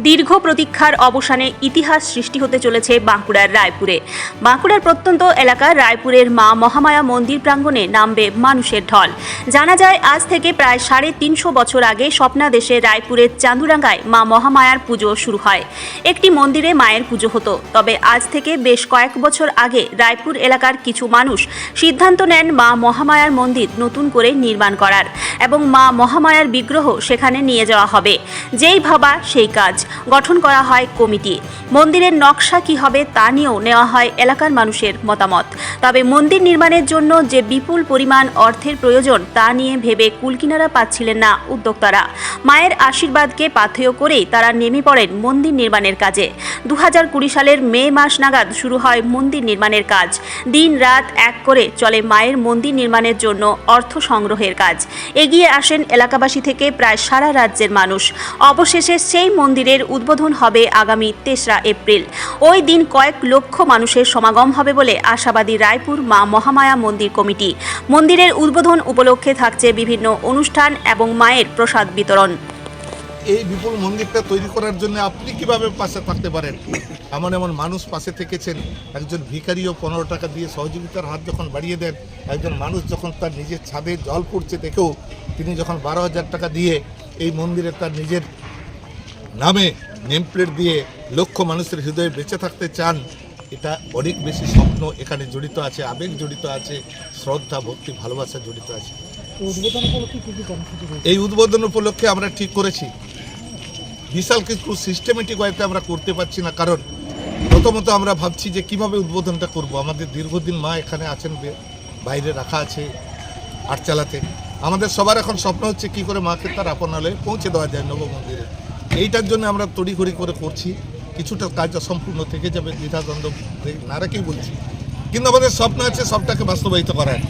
দীর্ঘ প্রতীক্ষার অবসানে ইতিহাস সৃষ্টি হতে চলেছে বাঁকুড়ার রায়পুরে। বাঁকুড়ার প্রত্যন্ত এলাকা রায়পুরের মা মহামায়া মন্দির প্রাঙ্গণে নামবে মানুষের ঢল। জানা যায়, আজ থেকে প্রায় সাড়ে তিনশো বছর আগে স্বপ্নাদেশে রায়পুরের চাঁদুরাঙ্গায় মা মহামায়ার পুজো শুরু হয়। একটি মন্দিরে মায়ের পুজো হতো। তবে আজ থেকে বেশ কয়েক বছর আগে রায়পুর এলাকার কিছু মানুষ সিদ্ধান্ত নেন মা মহামায়ার মন্দির নতুন করে নির্মাণ করার এবং মা মহামায়ার বিগ্রহ সেখানে নিয়ে যাওয়া হবে। যেই ভাবা সেই কাজ। গঠন করা হয় কমিটি। মন্দিরের নকশা কি হবে তা নিয়েও নেওয়া হয় এলাকার মানুষের মতামত। তবে মন্দির নির্মাণের জন্য যে বিপুল পরিমাণ অর্থের প্রয়োজন তা নিয়ে ভেবে কুলকিনারা পাচ্ছিলেন না উদ্যোক্তারা। মায়ের আশীর্বাদকে পাথেয় করেই তারা নেমে পড়েন মন্দির নির্মাণের কাজে। দু সালের মে মাস নাগাদ শুরু হয় মন্দির নির্মাণের কাজ। দিন রাত এক করে চলে মায়ের মন্দির নির্মাণের জন্য অর্থ সংগ্রহের কাজ। এগিয়ে আসেন এলাকাবাসী থেকে প্রায় সারা রাজ্যের মানুষ। অবশেষে সেই মন্দিরের উদ্বোধন হবে আগামী তেসরা এপ্রিল। ওই দিন কয়েক লক্ষ মানুষের সমাগম হবে বলে আশাবাদী রায়পুর মা মহামায়া মন্দির কমিটি। মন্দিরের উদ্বোধন উপলক্ষে থাকছে বিভিন্ন অনুষ্ঠান এবং মায়ের প্রসাদ বিতরণ। এই বিপুল মন্দিরটা তৈরি করার জন্য আপনি কীভাবে পাশে থাকতে পারেন? এমন এমন মানুষ পাশে থেকেছেন। একজন ভিখারিও পনেরো টাকা দিয়ে সহযোগিতার হাত যখন বাড়িয়ে দেন, একজন মানুষ যখন তার নিজের ছাদে জল পড়ছে দেখেও তিনি যখন বারো হাজার টাকা দিয়ে এই মন্দিরে তার নিজের নামে নেম প্লেট দিয়ে লক্ষ মানুষের হৃদয়ে বেঁচে থাকতে চান, এটা অনেক বেশি স্বপ্ন। এখানে জড়িত আছে, আবেগ জড়িত আছে, শ্রদ্ধা, ভক্তি, ভালোবাসা জড়িত আছে। এই উদ্বোধন উপলক্ষে আমরা ঠিক করেছি। বিশাল কিছু সিস্টেমেটিক ওয়েতে আমরা করতে পারছি না, কারণ প্রথমত আমরা ভাবছি যে কীভাবে উদ্বোধনটা করব। আমাদের দীর্ঘদিন মা এখানে আছেন বাইরে রাখা আছে আটচালাতে। আমাদের সবার এখন স্বপ্ন হচ্ছে কি করে মাকে তার আপনালয়ে পৌঁছে দেওয়া যায় নব মন্দিরে এইটার জন্য আমরা তড়িঘড়ি করে করছি। কিছুটা কাজ অসম্পূর্ণ থেকে যাবে, দ্বিধাদ্বন্দ্ব না রেখেই বলছি। কিন্তু আমাদের স্বপ্ন আছে সবটাকে বাস্তবায়িত করার।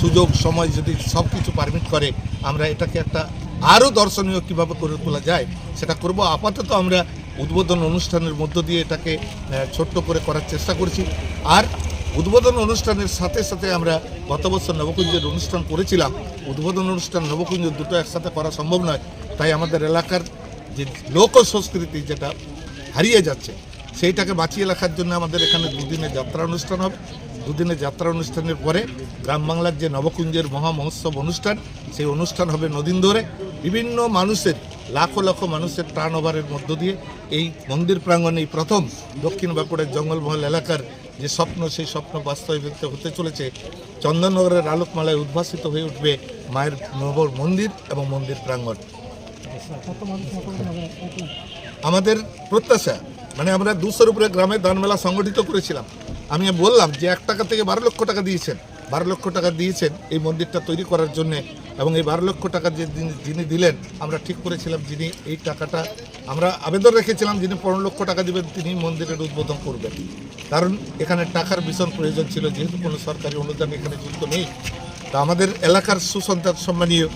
সুযোগ, সময় যদি সব কিছু পারমিট করে, আমরা এটাকে একটা আরও দর্শনীয় কীভাবে করে তোলা যায়, সেটা করব। আপাতত আমরা উদ্বোধন অনুষ্ঠানের মধ্য দিয়ে এটাকে ছোট্ট করে করার চেষ্টা করছি। আর উদ্বোধন অনুষ্ঠানের সাথে সাথে আমরা গত বছর নবকুঞ্জের অনুষ্ঠান করেছিলাম। উদ্বোধন অনুষ্ঠান নবকুঞ্জ দুটো একসাথে করা সম্ভব নয়। তাই আমাদের এলাকার যে লোক সংস্কৃতি যেটা হারিয়ে যাচ্ছে, সেইটাকে বাঁচিয়ে রাখার জন্য আমাদের এখানে দুদিনের যাত্রা অনুষ্ঠান হবে। দুদিনের যাত্রা অনুষ্ঠানের পরে গ্রাম বাংলার যে নবকুঞ্জের মহা মহোৎসব অনুষ্ঠান, সেই অনুষ্ঠান হবে নদিন ধরে। বিভিন্ন মানুষের, লাখো লাখো মানুষের টার্ন ওভারের মধ্য দিয়ে এই মন্দির প্রাঙ্গণে প্রথম দক্ষিণ বাঁকুড়ার জঙ্গলমহল এলাকার যে স্বপ্ন, সেই স্বপ্ন বাস্তবায়িত হতে চলেছে। চন্দননগরের আলোকমালায় উদ্ভাসিত হয়ে উঠবে মায়ের নব মন্দির এবং মন্দির প্রাঙ্গণ। আমাদের প্রত্যাশা মানে আমরা দুশোর উপরে গ্রামে দান মেলা সংগঠিত করেছিলাম। আমি বললাম যে এক টাকা থেকে বারো লক্ষ টাকা দিয়েছেন। বারো লক্ষ টাকা দিয়েছেন এই মন্দিরটা তৈরি করার জন্যে এবং এই বারো লক্ষ টাকা যে যিনি- দিলেন, আমরা ঠিক করেছিলাম যিনি এই টাকাটা, আমরা আবেদন রেখেছিলাম যিনি পনেরো লক্ষ টাকা দিবেন, তিনি মন্দিরের উদ্বোধন করবেন। কারণ এখানে টাকার ভীষণ প্রয়োজন ছিল, যেহেতু কোনো সরকারি অনুদান এখানে যুক্ত নেই। তা আমাদের এলাকার সুসন্তান সম্মানীয়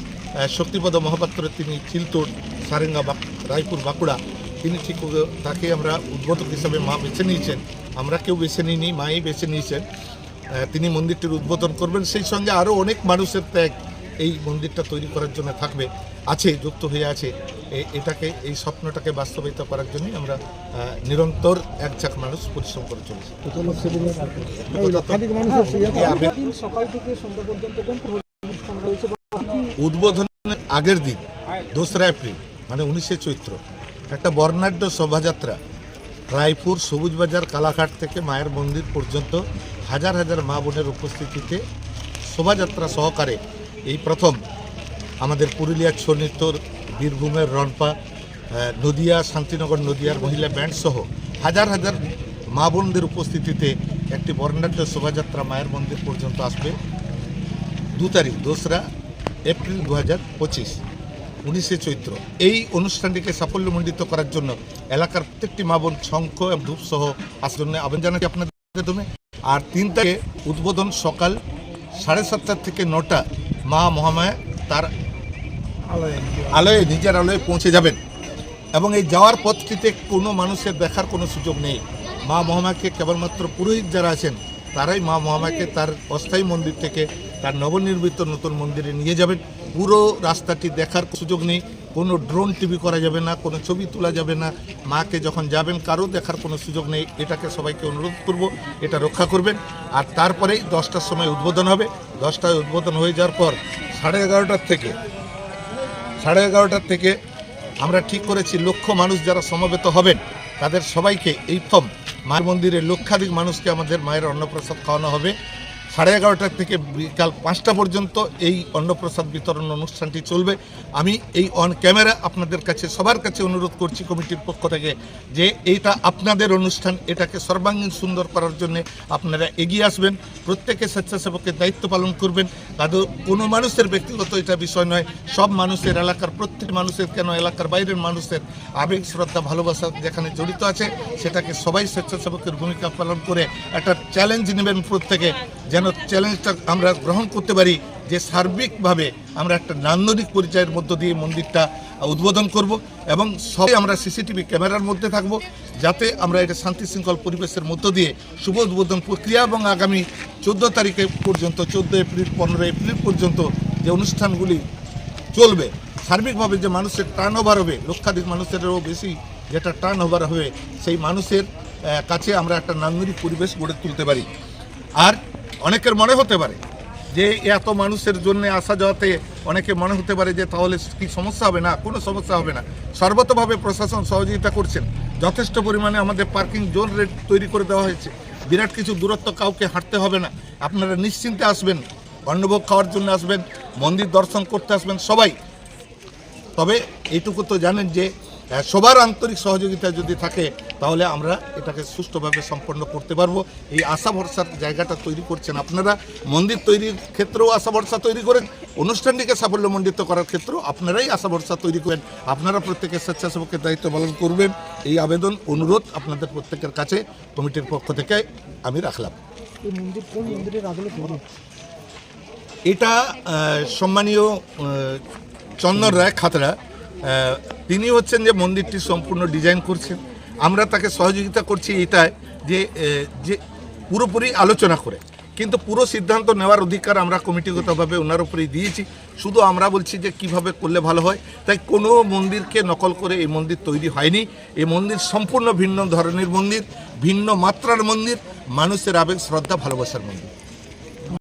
শক্তিপদ মহাপাত্র তিনি চিলতোর সারেঙ্গা রায়পুর বাঁকুড়া তিনি ঠিক তাকে আমরা উদ্বোধক হিসাবে মা বেছে নিয়েছেন। আমরা কেউ বেছে নিইনি মাই বেছে নিয়েছেন। তিনি মন্দিরটির উদ্বোধন করবেন। সেই সঙ্গে আরও অনেক মানুষের ত্যাগ এই মন্দিরটা তৈরি করার জন্য থাকবে আছে যুক্ত হয়ে আছে। এটাকে এই স্বপ্নটাকে বাস্তবায়িত করার জন্যই আমরা নিরন্তর এক ঝাঁক মানুষ পরিশ্রম করে চলেছি। সকাল থেকে সন্ধ্যা পর্যন্ত উদ্বোধনের আগের দিন, দোসরা এপ্রিল মানে উনিশে চৈত্র, একটা বর্ণাঢ্য শোভাযাত্রা, রায়পুর সবুজ বাজার কালাঘাট থেকে মায়ের মন্দির পর্যন্ত হাজার হাজার মা বোনের উপস্থিতিতে শোভাযাত্রা সহকারে এই প্রথম আমাদের পুরুলিয়ার ছনিতর বীরভূমের রনপা নদিয়া, শান্তিনগর নদিয়ার মহিলা ব্যান্ড সহ হাজার হাজার মা বোনদের উপস্থিতিতে একটি বর্ণাঢ্য শোভাযাত্রা মায়ের মন্দির পর্যন্ত আসবে। দু তারিখ, দোসরা এপ্রিল দু হাজার পঁচিশ, উনিশে চৈত্র। এই অনুষ্ঠানটিকে সাফল্যমণ্ডিত করার জন্য এলাকার প্রত্যেকটি মা বোন শঙ্খ এবং ধূপ সহ আসার জন্য আবেদন জানাচ্ছি আপনাদের মাধ্যমে। আর তিন তারিখে উদ্বোধন সকাল সাড়ে সাতটা থেকে নটা, মা মহামায়া তার আলোয়, নিজের আলোয় পৌঁছে যাবেন। এবং এই যাওয়ার পথটিতে কোনো মানুষের দেখার কোনো সুযোগ নেই। মা মহামাকে কেবলমাত্র পুরোহিত যারা আছেন, তারাই মা মহামাকে তার অস্থায়ী মন্দির থেকে তার নবনির্মিত নতুন মন্দিরে নিয়ে যাবেন। পুরো রাস্তাটি দেখার সুযোগ নেই। কোনো ড্রোন টিভি করা যাবে না, কোনো ছবি তোলা যাবে না। মাকে যখন যাবেন কারও দেখার কোনো সুযোগ নেই। এটাকে সবাইকে অনুরোধ করব, এটা রক্ষা করবেন। আর তারপরেই দশটার সময় উদ্বোধন হবে। দশটায় উদ্বোধন হয়ে যাওয়ার পর সাড়ে এগারোটার থেকে, সাড়ে এগারোটার থেকে আমরা ঠিক করেছি, লক্ষ মানুষ যারা সমবেত হবেন, তাদের সবাইকে এই ফর্ম মায়ের মন্দিরে লক্ষাধিক মানুষকে আমাদের মায়ের অন্নপ্রসাদ খাওয়ানো হবে। সাড়ে এগারোটা থেকে বিকাল পাঁচটা পর্যন্ত এই অন্নপ্রসাদ বিতরণ অনুষ্ঠানটি চলবে। আমি এই অন ক্যামেরা আপনাদের কাছে, সবার কাছে অনুরোধ করছি কমিটির পক্ষ থেকে যে এইটা আপনাদের অনুষ্ঠান, এটাকে সর্বাঙ্গীন সুন্দর করার জন্য আপনারা এগিয়ে আসবেন, প্রত্যেকে স্বেচ্ছাসেবকের দায়িত্ব পালন করবেন। তাদের কোনো মানুষের ব্যক্তিগত এটা বিষয় নয়, সব মানুষের এলাকার, প্রত্যেক মানুষের কেন এলাকার বাইরের মানুষের আবেগ, শ্রদ্ধা, ভালোবাসা যেখানে জড়িত আছে, সেটাকে সবাই স্বেচ্ছাসেবকের ভূমিকা পালন করে একটা চ্যালেঞ্জ নেবেন প্রত্যেকে, যেন চ্যালেঞ্জটা আমরা গ্রহণ করতে পারি যে সার্বিকভাবে আমরা একটা নান্দনিক পরিচয়ের মধ্য দিয়ে মন্দিরটা উদ্বোধন করব এবং সবাই আমরা সিসিটিভি ক্যামেরার মধ্যে থাকব যাতে আমরা এটা শান্তি শৃঙ্খল পরিবেশের মধ্য দিয়ে শুভ উদ্বোধন প্রক্রিয়া এবং আগামী চোদ্দ তারিখে পর্যন্ত, চোদ্দ এপ্রিল, পনেরো এপ্রিল পর্যন্ত যে অনুষ্ঠানগুলি চলবে, সার্বিকভাবে যে মানুষের টার্ন ওভার হবে, লক্ষাধিক মানুষেরও বেশি যেটা টার্ন ওভার হবে, সেই মানুষের কাছে আমরা একটা নান্দনিক পরিবেশ গড়ে তুলতে পারি। আর অনেকের মনে হতে পারে যে এত মানুষের জন্য আসা যাওয়াতে অনেকে মনে হতে পারে যে তাহলে কি সমস্যা হবে না? কোনো সমস্যা হবে না। সর্বতভাবে প্রশাসন সহযোগিতা করছেন। যথেষ্ট পরিমাণে আমাদের পার্কিং জোন রেট তৈরি করে দেওয়া হয়েছে। বিরাট কিছু দূরত্ব কাউকে হাঁটতে হবে না। আপনারা নিশ্চিন্তে আসবেন। অন্নভোগ খাওয়ার জন্য আসবেন। মন্দির দর্শন করতে আসবেন সবাই। তবে এইটুকু তো জানেন যে সবার আন্তরিক সহযোগিতা যদি থাকে তাহলে আমরা এটাকে সুষ্ঠুভাবে সম্পন্ন করতে পারব। এই আশা ভরসার জায়গাটা তৈরি করছেন আপনারা। মন্দির তৈরির ক্ষেত্রেও আশা ভরসা তৈরি করেন অনুষ্ঠানটিকে সাফল্যমণ্ডিত করার ক্ষেত্রেও আপনারাই আশা ভরসা তৈরি করেন। আপনারা প্রত্যেকের স্বেচ্ছাসেবকের দায়িত্ব পালন করবেন। এই আবেদন অনুরোধ আপনাদের প্রত্যেকের কাছে কমিটির পক্ষ থেকে আমি রাখলাম। এটা সম্মানীয় চন্দন রায় আহ, তিনি হচ্ছেন যে মন্দিরটি সম্পূর্ণ ডিজাইন করছেন। আমরা তাকে সহযোগিতা করছি এটাই যে যে পুরোপুরি আলোচনা করে। কিন্তু পুরো সিদ্ধান্ত নেওয়ার অধিকার আমরা কমিটিগতভাবে ওনার উপরেই দিয়েছি। শুধু আমরা বলছি যে কীভাবে করলে ভালো হয়। তাই কোনো মন্দিরকে নকল করে এই মন্দির তৈরি হয়নি। এই মন্দির সম্পূর্ণ ভিন্ন ধরনের মন্দির, ভিন্ন মাত্রার মন্দির, মানুষের আবেগ, শ্রদ্ধা, ভালোবাসার মন্দির।